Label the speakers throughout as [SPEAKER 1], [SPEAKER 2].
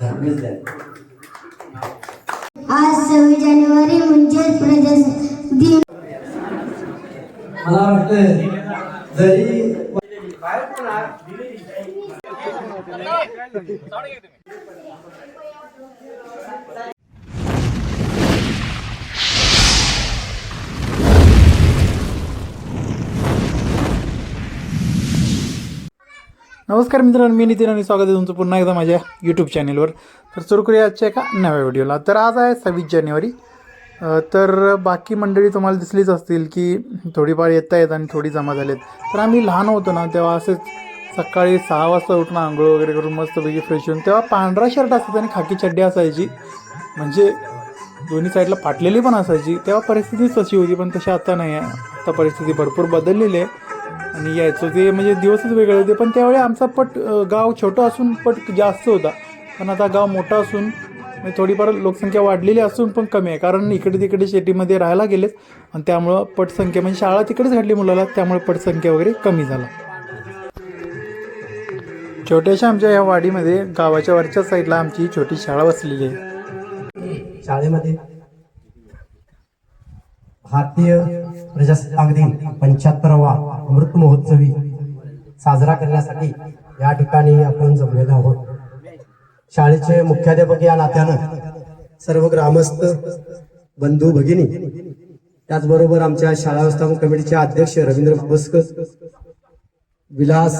[SPEAKER 1] धाकटेच द्या
[SPEAKER 2] आज सव्वीस जानेवारी म्हणजेच प्रजासत्ताक दिन.
[SPEAKER 1] मला वाटतं जरी
[SPEAKER 3] नमस्कार मित्रांनो मी नितीन आणि स्वागत आहे तुमचं पुन्हा एकदा माझ्या यूट्यूब चॅनेलवर तर सुरू करूया आजच्या एका नव्या व्हिडिओला तर आज आहे सव्वीस जानेवारी. तर बाकी मंडळी तुम्हाला दिसलीच असतील की थोडीफार येत आहेत आणि थोडी जमा झालेत. तर आम्ही लहान होतो ना तेव्हा असेच सकाळी सहा वाजता उठून आंघोळ वगैरे करून मस्तपैकी फ्रेश होऊन तेव्हा पांढरा शर्ट असायचा आणि खाकी चड्डी असायची. म्हणजे दोन्ही साईडला फाटलेली पण असायची. तेव्हा परिस्थितीच तशी होती पण तशी आता नाही आहे. आता परिस्थिती भरपूर बदललेली आहे. आणि यायचं ते म्हणजे दिवसच वेगळे होते पण त्यावेळी आमचा पट गाव छोटं असून पट जास्त होता. पण आता गाव मोठा असून म्हणजे थोडीफार लोकसंख्या वाढलेली असून पण कमी आहे कारण इकडे तिकडे शेतीमध्ये राहायला गेलेत. आणि त्यामुळं पटसंख्या म्हणजे शाळा तिकडेच घडली मुलाला त्यामुळे पटसंख्या वगैरे कमी झाला. छोट्याशा आमच्या या वाडीमध्ये गावाच्या वरच्या साईडला आमची छोटी शाळा बसलेली आहे.
[SPEAKER 1] शाळेमध्ये भारतीय प्रजासत्ताक दिन पंच्याहत्तरावा अमृत महोत्सवी साजरा करण्यासाठी या ठिकाणी आपण जमलेलो आहोत. शाळेचे मुख्याध्यापक या नात्यानं सर्व ग्रामस्थ बंधू भगिनी त्याचबरोबर आमच्या शाळा व्यवस्थापन कमिटीचे अध्यक्ष रवींद्र भोसकर विलास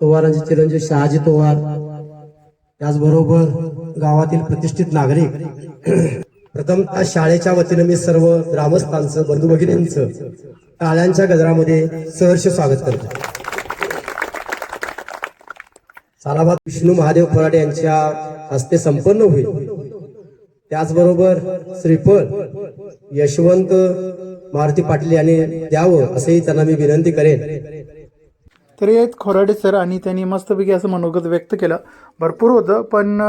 [SPEAKER 1] पवारांचे चिरंजीव शहाजी पवार त्याचबरोबर गावातील प्रतिष्ठित नागरिक प्रथमतः शाळेच्या वतीनं मी सर्व ग्रामस्थांचं बंधू भगिनींचं टाळ्यांच्या गजरामध्ये सहर्ष स्वागत करतो. सालाबाद विष्णू महादेव फराडे यांच्या हस्ते संपन्न होईल. त्याचबरोबर श्रीफळ यशवंत मारुती पाटील यांनी द्यावं असंही त्यांना मी विनंती करेन.
[SPEAKER 3] तरी हे आहेत खोराडे सर आणि त्यांनी मस्तपैकी असं मनोगत व्यक्त केलं. भरपूर होतं पण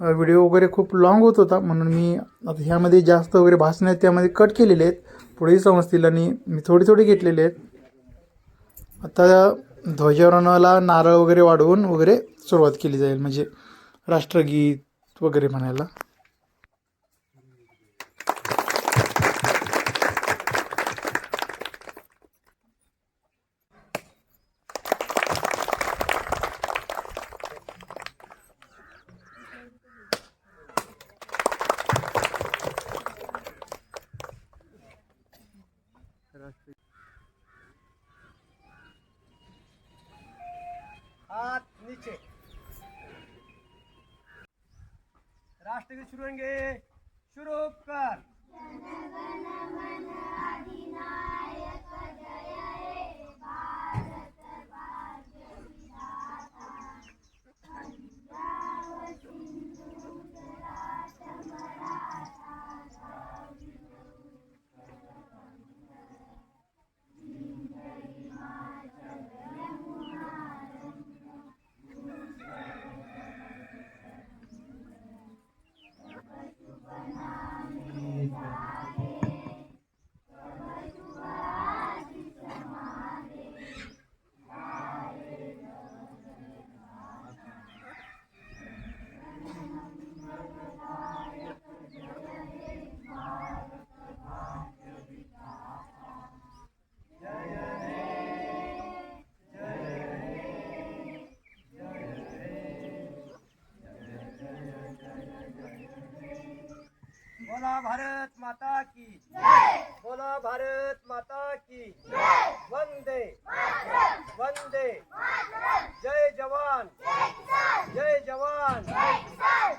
[SPEAKER 3] व्हिडिओ वगैरे खूप लॉंग होत होता. म्हणून मी आता ह्यामध्ये जास्त वगैरे भाषणं आहेत त्यामध्ये कट केलेले आहेत. पुढेही समजतील आणि मी थोडी थोडी घेतलेले आहेत. आता ध्वजारोहणाला नारळ वगैरे वाढवून वगैरे सुरुवात केली जाईल. म्हणजे राष्ट्रगीत वगैरे म्हणायला.
[SPEAKER 1] हात नीचे. राष्ट्रगीत शुरू होंगे शुरू कर. बोला भारत माता की। बोला भारत माता की। वंदे। वंदे। जय जवान। जय जवान।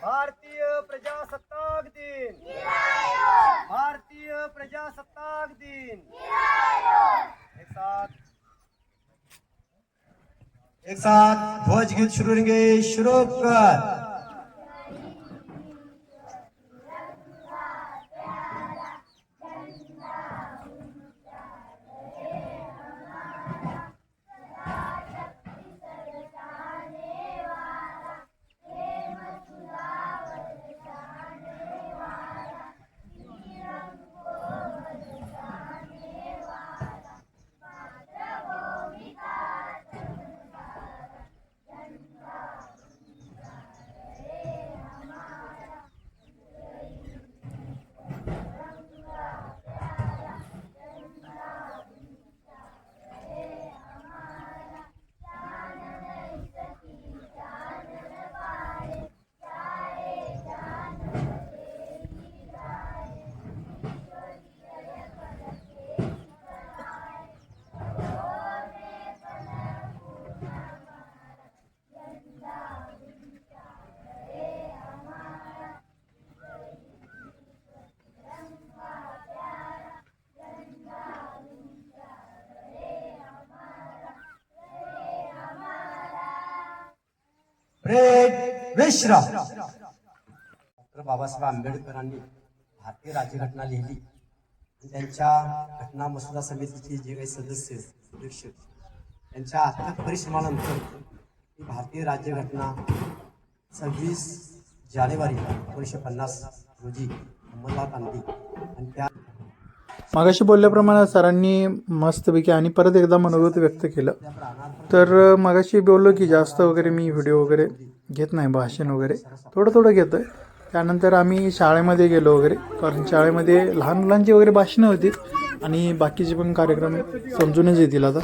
[SPEAKER 1] भारतीय प्रजासत्ताक दिन। भारतीय प्रजासत्ताक दिन। एक साथ। एक साथ ध्वज गीत शुरू शुरू कर। विश्राम. डॉक्टर बाबासाहेब आंबेडकरांनी भारतीय राज्यघटना लिहिली. आणि त्यांच्या घटना मसुदा समितीचे जे काही सदस्य अध्यक्ष त्यांच्या अथक परिश्रमानंतर ही भारतीय राज्यघटना सव्वीस जानेवारी एकोणीसशे पन्नास रोजी अंमलात आणली आणि त्या
[SPEAKER 3] मागाशी बोलल्याप्रमाणे सरांनी मस्तपैकी आणि परत एकदा मनोगत व्यक्त केलं. तर मागाशी बोललो की जास्त वगैरे मी व्हिडिओ वगैरे घेत नाही भाषण वगैरे. थोडं थोडं घेतो आहे त्यानंतर आम्ही शाळेमध्ये गेलो वगैरे. कारण शाळेमध्ये लहान मुलांची वगैरे भाषणं होती आणि बाकीचे पण कार्यक्रम समजूनच येतील आता.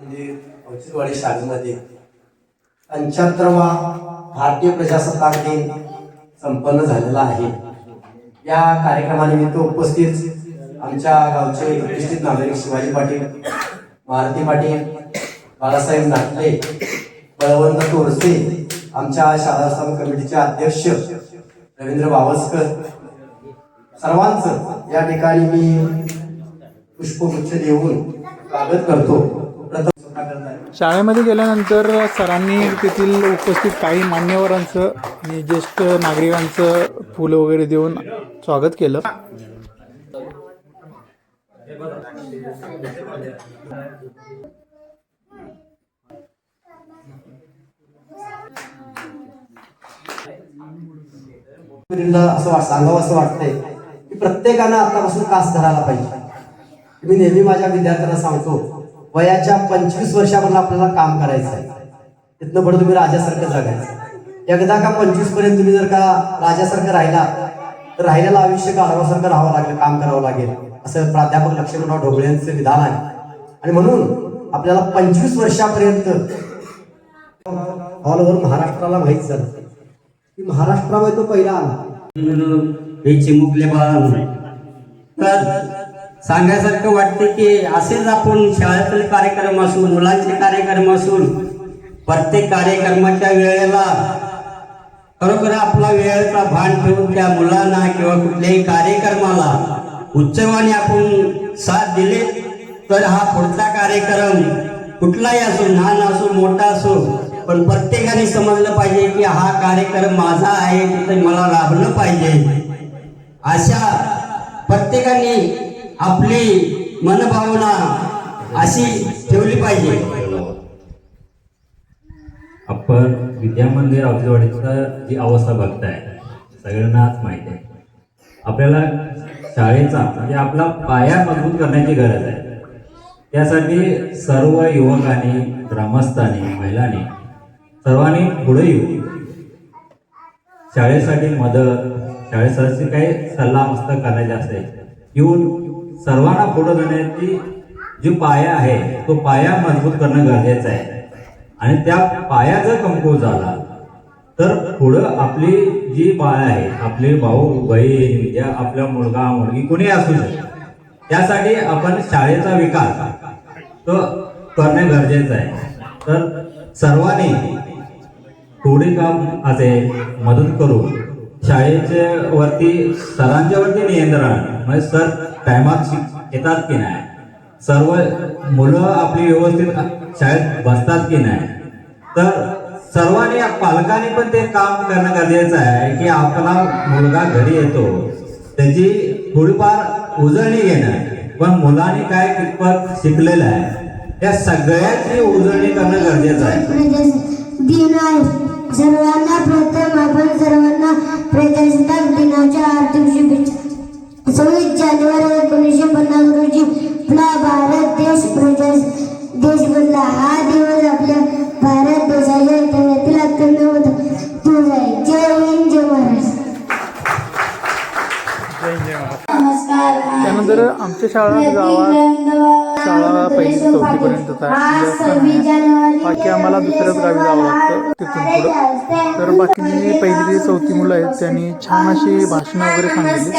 [SPEAKER 1] मंदिर औचित्यवाडी शाळेमध्ये पंच्याहत्तरवा भारतीय प्रजासत्ताक दिन संपन्न झालेला आहे. या कार्यक्रमानिमित्त उपस्थित आमच्या गावचे प्रतिष्ठित नागरिक शिवाजी पाटील मारुती पाटील बाळासाहेब नाटले बळवंत तोरसे आमच्या शाळास्थान कमिटीचे अध्यक्ष रवींद्र बावस्कर. सर्वांचं या ठिकाणी मी पुष्पगुच्छ देऊन स्वागत करतो प्रथम स्वतः करत आहे.
[SPEAKER 3] शाळेमध्ये गेल्यानंतर सरांनी तेथील उपस्थित काही मान्यवरांचं आणि ज्येष्ठ नागरिकांचं फुलं वगैरे देऊन स्वागत केलं.
[SPEAKER 1] असं सांगावं असं वाटतंय की प्रत्येकानं आतापासून कास धरायला पाहिजे. मी नेहमी माझ्या विद्यार्थ्यांना सांगतो वयाच्या पंचवीस वर्षापर्यंत आपल्याला काम करायचं आहे तिथनं पुढे तुम्ही राजासारखं जगायचं. एकदा का पंचवीसपर्यंत तुम्ही जर का राजासारखं राहिला तर राहिलेलं आयुष्य गाढवासारखं राहावं लागेल काम करावं लागेल. असं प्राध्यापक लक्ष्मणराव ढोबळे यांचं विधान आहे. आणि म्हणून आपल्याला पंचवीस वर्षापर्यंत ऑल ओव्हर महाराष्ट्राला माहीत झालं. की महाराष्ट्रामध्ये तो पहिला आला.
[SPEAKER 4] हे चिमुकले बाळ. तर सांगायसारखं वाटते की असेच आपण शाळेतील कार्यक्रम असून मुलांचे कार्यक्रम असून प्रत्येक कार्यक्रमाच्या वेळेला खरोखर आपला वेळेचा भान ठेवून त्या मुलांना किंवा कुठल्याही कार्यक्रमाला उत्सवाने आपण साथ दिले तर हा पुढचा कार्यक्रम कुठलाही असो लहान असो मोठा असो पण प्रत्येकाने समजलं पाहिजे की हा कार्यक्रम माझा आहे तिथे मला लाभलं पाहिजे. अशा प्रत्येकाने आपली मनभावना अशी ठेवली पाहिजे.
[SPEAKER 5] आपण विद्या मंदिर औषधवाडीचं जी अवस्था बघताय सगळ्यांनाच माहिती आहे. आपल्याला शाळेचा म्हणजे आपला पाया मजबूत करण्याची गरज आहे. त्यासाठी सर्व युवकांनी ग्रामस्थांनी महिलांनी सर्वांनी पुढे येऊ. शाळेसाठी मदत शाळेसाठी काही सल्ला मस्त करायचे असेल येऊन सर्वांना पुढे जाण्याची जी पाया आहे तो पाया मजबूत करणं गरजेचं आहे. आणि त्या पाया जर कमकुवत झाला तर पुढं आपली जी बाळ आहे आपले भाऊ बहीण ज्या आपला मुलगा मुलगी कोणी असू शकतो त्यासाठी आपण शाळेचा विकास तो करणे गरजेचं आहे. तर सर्वांनी थोडी काम असेल मदत करून शाळेच्या वरती सरांच्या वरती नियंत्रण म्हणजे सर टायमात शिक- येतात की नाही? सर्व मुलं आपली व्यवस्थित शाळेत बसतात की नाही? तर सर्वांनी पालकांनी पण ते काम करणं गरजेचं आहे की आपला मुलगा घरी येतो. त्याची थोडीफार उजळणी घेणं. पण मुलांनी काय कितपत शिकलेलं आहे? त्या सगळ्याची उजळणी करणं गरजेचं आहे.
[SPEAKER 2] म्हणजे सर्वांना प्रथम आपण सर्वांना प्रजासत्ताक दिनाच्या हार्दिक शुभेच्छा. सव्वीस जानेवारी एकोणीसशे पन्नास रोजी आपला भारत देश प्रजा देश बनला. हा दिवस आपल्या भारत देशाच्या इतिहासातील अत्यंत दिवस आहे जय हिंद जय महाराष्ट्र. नमस्कार
[SPEAKER 3] त्यानंतर आमच्या शाळा गावात पहिली चौथीपर्यंतच आहे बाकी आम्हाला दुसऱ्याच गावी जावं लागतं तिथून पुढं. तर बाकी पहिली ते चौथी मुलं आहेत त्यांनी छान अशी भाषणं वगैरे सांगितली.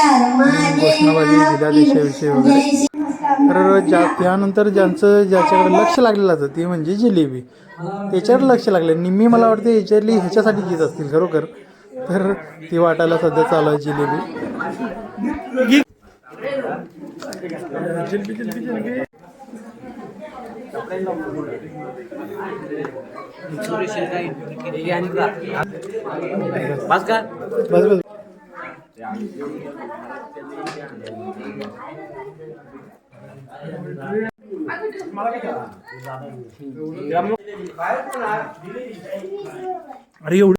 [SPEAKER 3] घोषणाबाजी दिल्या देशाविषयी वगैरे. तर ज्या त्यानंतर ज्यांचं ज्याच्याकडे लक्ष लागलेलं असतं ते म्हणजे जिलेबी. त्याच्यावर लक्ष लागलं. निम्मी मला वाटते ह्याच्यातली ह्याच्यासाठी घेत असतील खरोखर. तर ती वाटायला सध्या चालू आहे जिलेबी. बस बस अरे एवढं.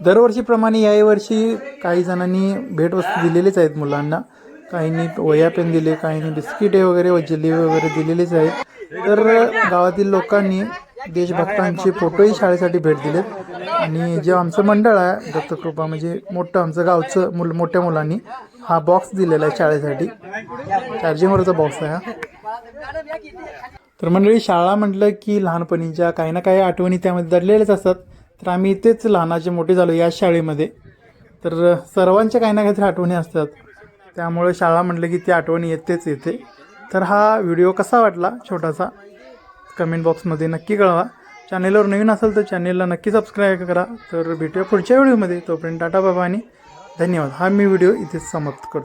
[SPEAKER 3] दरवर्षीप्रमाणे याही वर्षी काही जणांनी भेटवस्तू दिलेलेच आहेत मुलांना. काहींनी वह्या पेन दिले काहींनी बिस्किटे वगैरे व जिलेबी वगैरे दिलेलेच आहेत. तर गावातील लोकांनी देशभक्तांचे फोटोही शाळेसाठी भेट दिलेत. आणि जे आमचं मंडळ आहे दत्तकृपा म्हणजे मोठं आमचं गावचं मुल मोठ्या मुलांनी हा बॉक्स दिलेला आहे शाळेसाठी. चार्जिंगवरचा बॉक्स आहे हा. तर मंडळी शाळा म्हटलं की लहानपणीच्या काही ना काही आठवणी त्यामध्ये दडलेल्याच असतात. तर आम्ही इथेच लहानाचे मोठे झालो या शाळेमध्ये. तर सर्वांच्या काही ना काहीतरी आठवणी असतात. त्यामुळे शाळा म्हटलं की ती आठवणी येतेच येते. तर हा व्हिडिओ कसा वाटला छोटासा? कमेंट बॉक्समध्ये नक्की कळवा. चॅनेलवर नवीन असेल तर चॅनेलला नक्की सबस्क्राईब करा. तर भेटूया पुढच्या व्हिडिओमध्ये. तोपर्यंत टाटा बाबा आणि धन्यवाद. हा मी व्हिडिओ इथेच समाप्त करतो.